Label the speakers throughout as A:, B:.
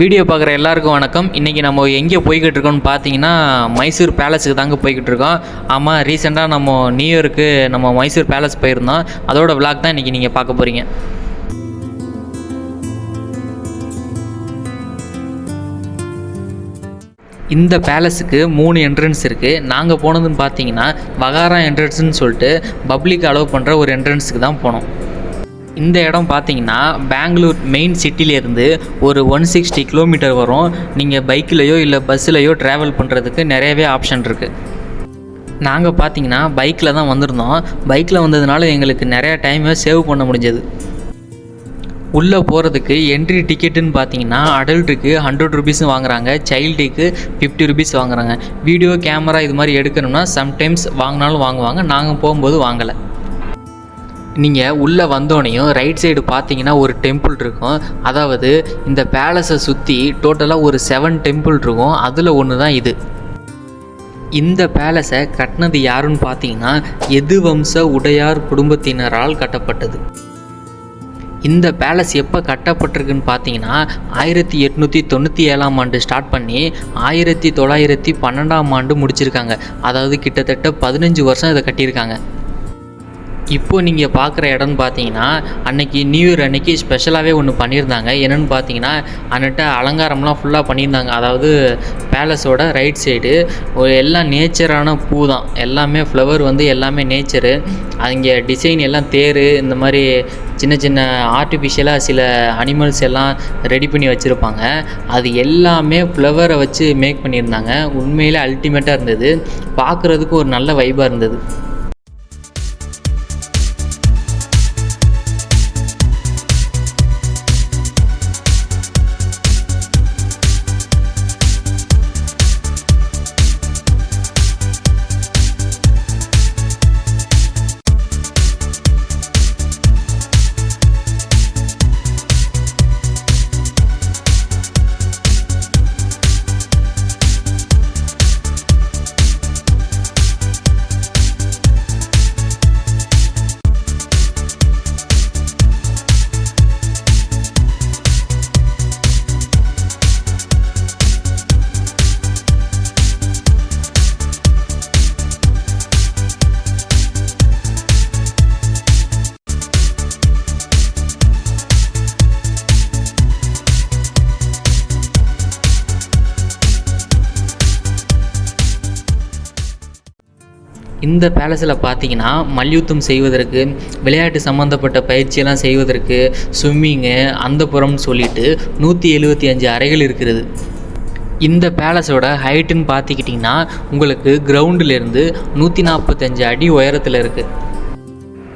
A: Video பார்க்குற எல்லாருக்கும் வணக்கம். இன்றைக்கி நம்ம எங்கே போய்கிட்டு இருக்கோம்னு பார்த்தீங்கன்னா மைசூர் பேலஸுக்கு தாங்க போய்கிட்டு இருக்கோம். ஆமாம் ரீசெண்டாக நம்ம நியூ இயருக்கு நம்ம மைசூர் பேலஸ் போயிருந்தோம். அதோட விளாக் தான் இன்றைக்கி நீங்கள் பார்க்க போகிறீங்க இந்த பேலஸுக்கு மூணு என்ட்ரன்ஸ் இருக்குது நாங்கள் போனதுன்னு பார்த்தீங்கன்னா வகாரா என்ட்ரன்ஸ்னு சொல்லிட்டு பப்ளிக் அலோவ் பண்ணுற ஒரு என்ட்ரன்ஸுக்கு தான் போனோம். இந்த இடம் பார்த்தீங்கன்னா பெங்களூர் மெயின் சிட்டிலேருந்து ஒரு ஒன் சிக்ஸ்டி கிலோமீட்டர் வரும். நீங்கள் பைக்கிலையோ இல்லை பஸ்ஸிலையோ ட்ராவல் பண்ணுறதுக்கு நிறையவே ஆப்ஷன் இருக்குது நாங்கள் பார்த்தீங்கன்னா பைக்கில் தான் வந்திருந்தோம். பைக்கில் வந்ததுனால எங்களுக்கு நிறையா டைமை சேவ் பண்ண முடிஞ்சது. உள்ளே போகிறதுக்கு என்ட்ரி டிக்கெட்டுன்னு பார்த்தீங்கன்னா அடல்ட்டுக்கு ஹண்ட்ரட் ருபீஸ் வாங்குறாங்க. சைல்டுக்கு ஃபிஃப்டி ருபீஸ் வாங்குறாங்க. வீடியோ கேமரா இது மாதிரி எடுக்கணும்னா சம்டைம்ஸ் வாங்கினாலும் வாங்குவாங்க. நாங்கள் போகும்போது வாங்கலை. நீங்கள் உள்ளே வந்தோடனையும் ரைட் சைடு பார்த்தீங்கன்னா ஒரு டெம்பிள் இருக்கும். அதாவது இந்த பேலஸை சுற்றி டோட்டலாக ஒரு செவன் டெம்பிள் இருக்கும். அதில் ஒன்று தான் இது. இந்த பேலஸை கட்டினது யாருன்னு பார்த்தீங்கன்னா எது வம்ச உடையார் குடும்பத்தினரால் கட்டப்பட்டது. இந்த பேலஸ் எப்போ கட்டப்பட்டிருக்குன்னு பார்த்தீங்கன்னா ஆயிரத்தி எட்நூற்றி தொண்ணூற்றி ஏழாம் ஆண்டு ஸ்டார்ட் பண்ணி ஆயிரத்தி தொள்ளாயிரத்தி பன்னெண்டாம் ஆண்டு முடிச்சிருக்காங்க. அதாவது கிட்டத்தட்ட பதினஞ்சு வருஷம் இதை கட்டியிருக்காங்க. இப்போ நீங்கள் பார்க்குற இடம்னு பார்த்தீங்கன்னா அன்றைக்கி நியூ இயர் அன்னைக்கு ஸ்பெஷலாகவே ஒன்று பண்ணியிருந்தாங்க. என்னென்னு பார்த்தீங்கன்னா அன்னிட்ட அலங்காரம்லாம் ஃபுல்லாக பண்ணியிருந்தாங்க. அதாவது பேலஸோட ரைட் சைடு எல்லாம் நேச்சரான பூ தான் எல்லாமே ஃப்ளவர் வந்து எல்லாமே நேச்சரு அங்கே டிசைன் எல்லாம் தேர். இந்த மாதிரி சின்ன சின்ன ஆர்டிஃபிஷியலாக சில அனிமல்ஸ் எல்லாம் ரெடி பண்ணி வச்சுருப்பாங்க. அது எல்லாமே ஃப்ளவரை வச்சு மேக் பண்ணியிருந்தாங்க. உண்மையிலே அல்டிமேட்டாக இருந்தது. பார்க்குறதுக்கு ஒரு நல்ல வைபாக இருந்தது. இந்த பேலஸில் பார்த்தீங்கன்னா மல்யுத்தம் செய்வதற்கு விளையாட்டு சம்மந்தப்பட்ட பயிற்சியெல்லாம் செய்வதற்கு ஸ்விம்மிங்கு அந்தப்புறம்னு சொல்லிட்டு நூற்றி எழுபத்தி அஞ்சு அறைகள் இருக்கிறது. இந்த பேலஸோட ஹைட்டுன்னு பார்த்துக்கிட்டிங்கன்னா உங்களுக்கு கிரவுண்டிலேருந்து நூற்றி நாற்பத்தஞ்சு அடி உயரத்தில் இருக்குது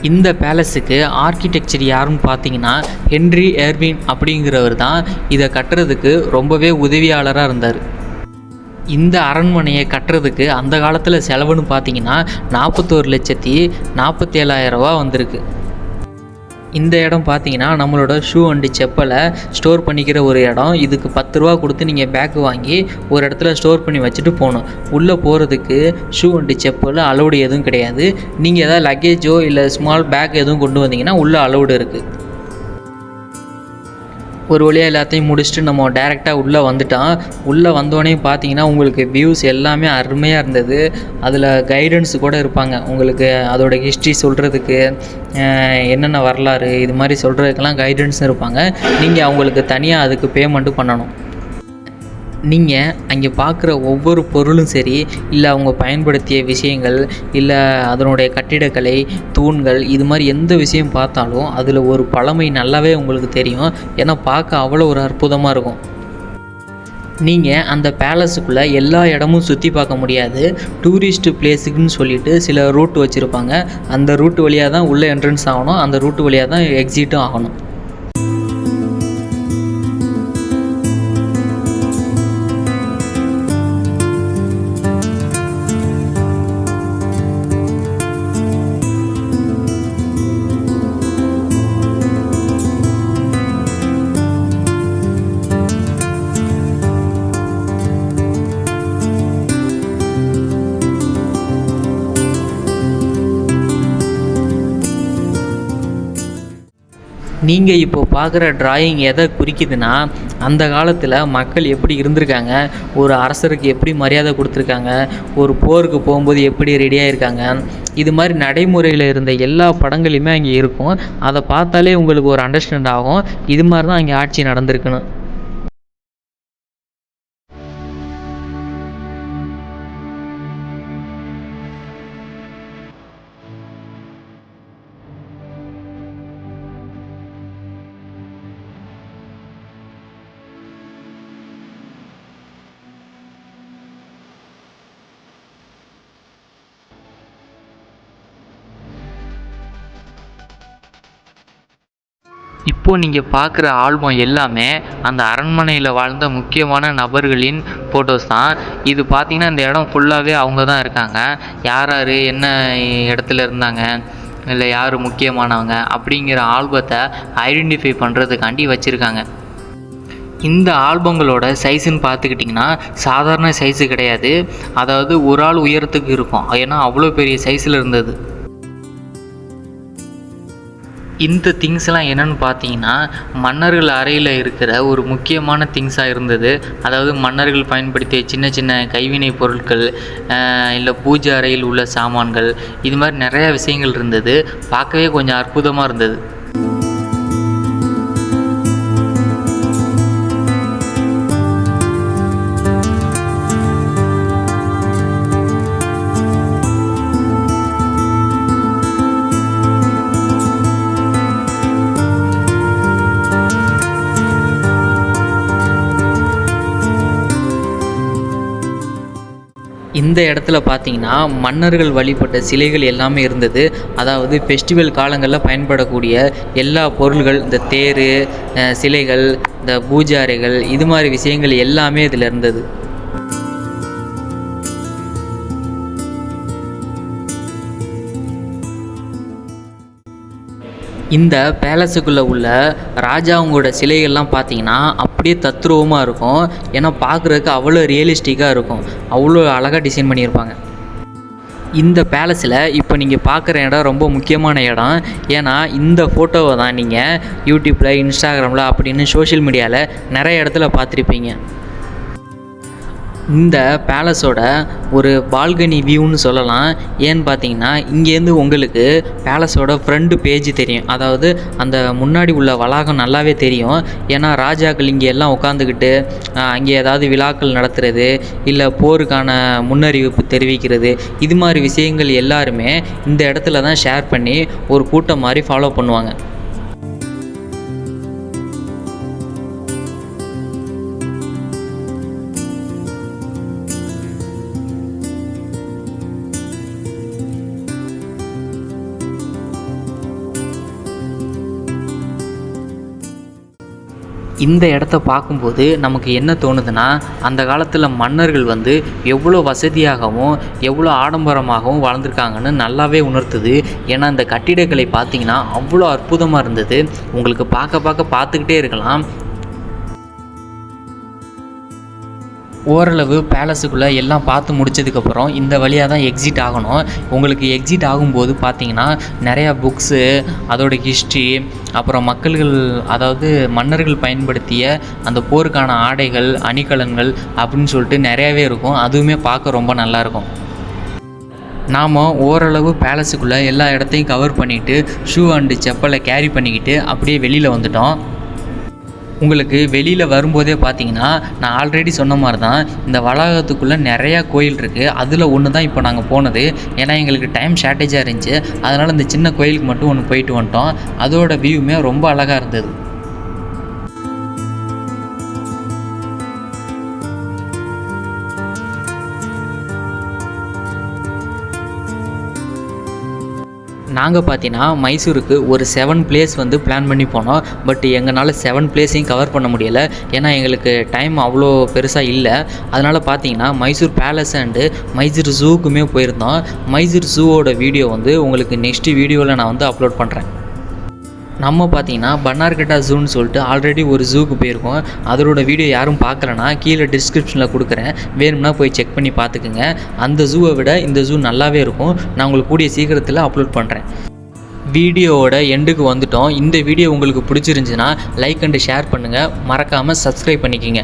A: இந்த பேலஸுக்கு ஆர்கிடெக்சர் யாருன்னு பார்த்தீங்கன்னா ஹென்ரி ஏர்வின் அப்படிங்கிறவர் தான் இதை கட்டுறதுக்கு ரொம்பவே உதவியாளராக இருந்தார். இந்த அரண்மனையை கட்டுறதுக்கு அந்த காலத்தில் செலவுன்னு பார்த்தீங்கன்னா நாற்பத்தோரு லட்சத்தி நாற்பத்தேழாயிரம் ரூபா வந்திருக்கு. இந்த இடம் பார்த்தீங்கன்னா நம்மளோட ஷூ அண்டு செப்பலை ஸ்டோர் பண்ணிக்கிற ஒரு இடம். இதுக்கு பத்து ரூபா கொடுத்து நீங்கள் பேக்கு வாங்கி ஒரு இடத்துல ஸ்டோர் பண்ணி வச்சுட்டு போகணும். உள்ளே போகிறதுக்கு ஷூ அண்டு செப்பல் அலௌடு எதுவும் கிடையாது. நீங்கள் எதாவது லக்கேஜோ இல்லை ஸ்மால் பேக் எதுவும் கொண்டு வந்தீங்கன்னா உள்ளே அலௌடு இருக்குது ஒரு வழியாக எல்லாத்தையும் முடிச்சுட்டு நம்ம டேரெக்டாக உள்ளே வந்துட்டோம். உள்ளே வந்தோடனே பார்த்தீங்கன்னா உங்களுக்கு வியூஸ் எல்லாமே அருமையாக இருந்தது. அதில் கைடன்ஸ் கூட இருப்பாங்க. உங்களுக்கு அதோட ஹிஸ்ட்ரி சொல்கிறதுக்கு என்னென்ன வரலாறு இது மாதிரி சொல்கிறதுக்கெல்லாம் கைடன்ஸ் இருப்பாங்க. நீங்கள் அவங்களுக்கு தனியாக அதுக்கு பேமெண்ட்டு பண்ணணும். நீங்கள் அங்கே பார்க்குற ஒவ்வொரு பொருளும் சரி இல்லை அவங்க பயன்படுத்திய விஷயங்கள் இல்லை அதனுடைய கட்டிடக்கலை தூண்கள் இது மாதிரி எந்த விஷயம் பார்த்தாலும் அதில் ஒரு பழமை நல்லாவே உங்களுக்கு தெரியும். ஏன்னா பார்க்க அவ்வளோ ஒரு அற்புதமாக இருக்கும். நீங்கள் அந்த பேலஸுக்குள்ளே எல்லா இடமும் சுற்றி பார்க்க முடியாது. டூரிஸ்ட் பிளேஸுக்குன்னு சொல்லிட்டு சில ரூட் வச்சுருப்பாங்க. அந்த ரூட் வழியாக தான் உள்ளே என்ட்ரன்ஸ் ஆகணும். அந்த ரூட் வழியாக தான் எக்ஸிட்டும் ஆகணும். நீங்கள் இப்போ பார்க்குற டிராயிங் எதை குறிக்குதுன்னா அந்த காலத்தில் மக்கள் எப்படி இருந்திருக்காங்க ஒரு அரசருக்கு எப்படி மரியாதை கொடுத்துருக்காங்க ஒரு போருக்கு போகும்போது எப்படி ரெடியாக இருக்காங்க இது மாதிரி நடைமுறையில் இருந்த எல்லா படங்களையுமே அங்கே இருக்கும். அதை பார்த்தாலே உங்களுக்கு ஒரு அண்டர்ஸ்டாண்ட் ஆகும். இது மாதிரி தான் அங்கே ஆட்சி நடந்திருக்குன்னு. இப்போ நீங்கள் பார்க்குற ஆல்பம் எல்லாமே அந்த அரண்மனையில் வாழ்ந்த முக்கியமான நபர்களின் ஃபோட்டோஸ் தான். இது பார்த்தீங்கன்னா இந்த இடம் ஃபுல்லாகவே அவங்க தான் இருக்காங்க. யார் யார் என்ன இடத்துல இருந்தாங்க இல்லை யார் முக்கியமானவங்க அப்படிங்கிற ஆல்பத்தை ஐடென்டிஃபை பண்ணுறதுக்காண்டி வச்சுருக்காங்க. இந்த ஆல்பங்களோட சைஸுன்னு பார்த்துக்கிட்டிங்கன்னா சாதாரண சைஸு கிடையாது. அதாவது ஒரு ஆள் உயரத்துக்கு இருக்கும். ஏன்னா அவ்வளோ பெரிய சைஸில் இருந்தது. இந்த திங்ஸ்லாம் என்னென்னு பார்த்தீங்கன்னா மன்னர்கள் அறையில் இருக்கிற ஒரு முக்கியமான திங்ஸாக இருந்தது. அதாவது மன்னர்கள் பயன்படுத்திய சின்ன சின்ன கைவினை பொருட்கள் இல்லை பூஜை அறையில் உள்ள சாமான்கள் இது மாதிரி நிறையா விஷயங்கள் இருந்தது. பார்க்கவே கொஞ்சம் அற்புதமாக இருந்தது. இந்த இடத்துல பார்த்தீங்கன்னா மன்னர்கள் வழிபட்ட சிலைகள் எல்லாமே இருந்தது. அதாவது ஃபெஸ்டிவல் காலங்களில் பயன்படக்கூடிய எல்லா பொருள்கள் இந்த தேர் சிலைகள் இந்த பூஜாரைகள் இது மாதிரி விஷயங்கள் எல்லாமே இதில் இருந்தது. இந்த பேலஸுக்குள்ளே உள்ள ராஜாவங்களோட சிலைகள்லாம் பார்த்தீங்கன்னா அப்படியே தத்ரூபமாக இருக்கும். ஏன்னா பார்க்குறதுக்கு அவ்வளோ ரியலிஸ்டிக்காக இருக்கும். அவ்வளோ அழகாக டிசைன் பண்ணியிருப்பாங்க. இந்த பேலஸில் இப்போ நீங்கள் பார்க்குற இடம் ரொம்ப முக்கியமான இடம். ஏன்னா இந்த ஃபோட்டோவை தான் நீங்கள் யூடியூப்பில் இன்ஸ்டாகிராமில் அப்படின்னு சோஷியல் மீடியாவில் நிறைய இடத்துல பார்த்துருப்பீங்க. இந்த பேலஸோட ஒரு பால்கனி வியூன்னு சொல்லலாம். ஏன்னு பார்த்தீங்கன்னா இங்கேருந்து உங்களுக்கு பேலஸோட ஃப்ரண்ட் பேஜ் தெரியும். அதாவது அந்த முன்னாடி உள்ள வளாகம் நல்லாவே தெரியும். ஏன்னா ராஜாக்கள் இங்கே எல்லாம் உட்காந்துக்கிட்டு அங்கே ஏதாவது விழாக்கள் நடத்துறது இல்லை போருக்கான முன்னறிவிப்பு தெரிவிக்கிறது இது மாதிரி விஷயங்கள் எல்லாருமே இந்த இடத்துல தான் ஷேர் பண்ணி ஒரு கூட்டம் மாதிரி ஃபாலோ பண்ணுவாங்க. இந்த இடத்த பார்க்கும்போது நமக்கு என்ன தோணுதுன்னா அந்த காலத்தில் மன்னர்கள் வந்து எவ்வளோ வசதியாகவும் எவ்வளோ ஆடம்பரமாகவும் வாழ்ந்திருக்காங்கன்னு நல்லாவே உணர்த்துது. ஏன்னா இந்த கட்டிடக்கலை பார்த்திங்கன்னா அவ்வளோ அற்புதமாக இருந்தது. உங்களுக்கு பார்க்க பார்க்க பார்த்துக்கிட்டே இருக்கலாம். ஓரளவு பேலஸுக்குள்ளே எல்லாம் பார்த்து முடிச்சதுக்கப்புறம் இந்த வழியாக தான் எக்ஸிட் ஆகணும். உங்களுக்கு எக்ஸிட் ஆகும்போது பார்த்தீங்கன்னா நிறையா புக்ஸு அதோட ஹிஸ்ட்ரி அப்புறம் மக்கள்கள் அதாவது மன்னர்கள் பயன்படுத்திய அந்த போருக்கான ஆடைகள் அணிகலன்கள் அப்படின்னு சொல்லிட்டு நிறையாவே இருக்கும். அதுவுமே பார்க்க ரொம்ப நல்லாயிருக்கும் நாம் ஓரளவு பேலஸுக்குள்ளே எல்லா இடத்தையும் கவர் பண்ணிவிட்டு ஷூ அண்டு செப்பலை கேரி பண்ணிக்கிட்டு அப்படியே வெளியில் வந்துட்டோம். உங்களுக்கு வெளியில் வரும்போதே பார்த்தீங்கன்னா நான் ஆல்ரெடி சொன்ன மாதிரி தான் இந்த வளாகத்துக்குள்ளே நிறையா கோயில் இருக்குது அதில் ஒன்று தான் இப்போ நாங்கள் போனது. ஏன்னா எங்களுக்கு டைம் ஷார்ட்டேஜாக இருந்துச்சு. அதனால் இந்த சின்ன கோயிலுக்கு மட்டும் ஒன்று போயிட்டு வந்துட்டோம். அதோட வியூமே ரொம்ப அழகாக இருந்தது. நாங்கள் பார்த்தீங்கன்னா மைசூருக்கு ஒரு செவன் பிளேஸ் வந்து பிளான் பண்ணி போனோம். பட் எங்களால் செவன் பிளேஸையும் கவர் பண்ண முடியலை. ஏன்னா எங்களுக்கு டைம் அவ்வளோ பெருசாக இல்லை. அதனால் பார்த்தீங்கன்னா மைசூர் பேலஸ் அண்டு மைசூர் ஜூக்குமே போயிருந்தோம். மைசூர் ஜூவோட வீடியோ வந்து உங்களுக்கு நெக்ஸ்ட் வீடியோவில் நான் வந்து அப்லோட் பண்ணுறேன் நம்ம பார்த்தீங்கன்னா பன்னார்கட்டா ஜூன்னு சொல்லிட்டு ஆல்ரெடி ஒரு ஜூக்கு போயிருக்கோம். அதோட வீடியோ யாரும் பார்க்கலனா கீழே டிஸ்கிரிப்ஷனில் கொடுக்குறேன். வேணும்னா போய் செக் பண்ணி பார்த்துக்குங்க. அந்த ஜூவை விட இந்த ஜூ நல்லாவே இருக்கும். நான் உங்களுக்கு கூடிய சீக்கிரத்தில் அப்லோட் பண்ணுறேன் வீடியோவோட எண்டுக்கு வந்துட்டோம். இந்த வீடியோ உங்களுக்கு பிடிச்சிருந்துச்சுன்னா லைக் அண்டு ஷேர் பண்ணுங்கள் மறக்காமல் சப்ஸ்கிரைப் பண்ணிக்கிங்க.